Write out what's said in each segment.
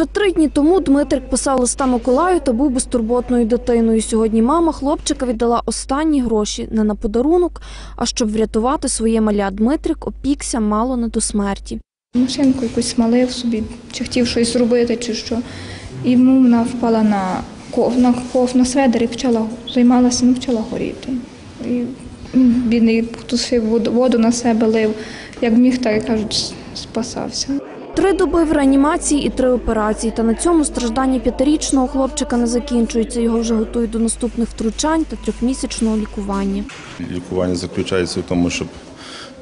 Ще три дні тому Дмитрик писав листа Миколаю та був безтурботною дитиною. Сьогодні мама хлопчика віддала останні гроші не на подарунок, а щоб врятувати своє маля. Дмитрик опікся мало не до смерті. Машинку якусь смалив собі, чи хотів щось зробити, чи що. І йому вона впала на ков, на, ков, на сведер і почала займалася, ну, почала горіти. І бідний тусив воду, на себе лив, як міг, так як кажуть, спасався. Три доби в реанімації і три операції. Та на цьому страждання п'ятирічного хлопчика не закінчується. Його вже готують до наступних втручань та трьохмісячного лікування. Лікування заключається в тому, щоб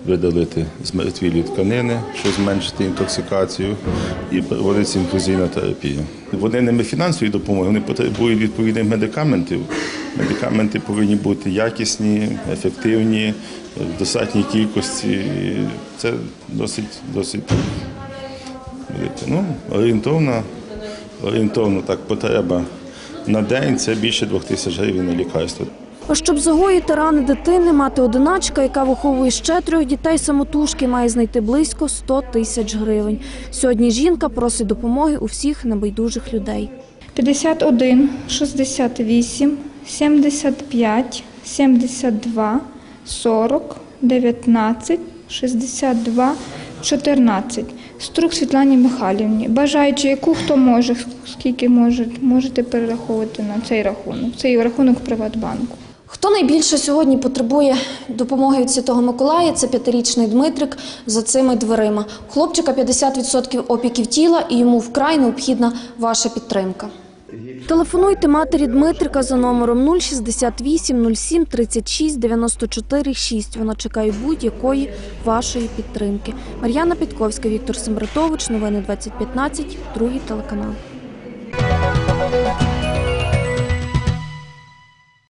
видалити змертвілі тканини, щоб зменшити інтоксикацію і проводиться інфузійна терапія. Вони не фінансової допомоги, вони потребують відповідних медикаментів. Медикаменти повинні бути якісні, ефективні, в достатній кількості. Це досить досить Ну, орієнтовно, орієнтовно так потреба на день це більше двох тисяч гривень на лікарство. А щоб загоїти рани дитини, мати одиначка, яка виховує ще трьох дітей самотужки, має знайти близько 100 тисяч гривень. Сьогодні жінка просить допомоги у всіх небайдужих людей. 51, 68, 75, 72, 40, 19, 62, 14. Струк Світлані Михайлівні. Бажаючи, яку хто може, скільки може, можете перераховувати на цей рахунок. Цей рахунок Приватбанку. Хто найбільше сьогодні потребує допомоги від Святого Миколая? Це п'ятирічний Дмитрик за цими дверима. Хлопчика 50% опіків тіла, і йому вкрай необхідна ваша підтримка. Телефонуйте матері Дмитрика за номером 068 07 36 94 6. Вона чекає будь-якої вашої підтримки. Мар'яна Підковська, Віктор Сембратович. Новини 2015. Другий телеканал.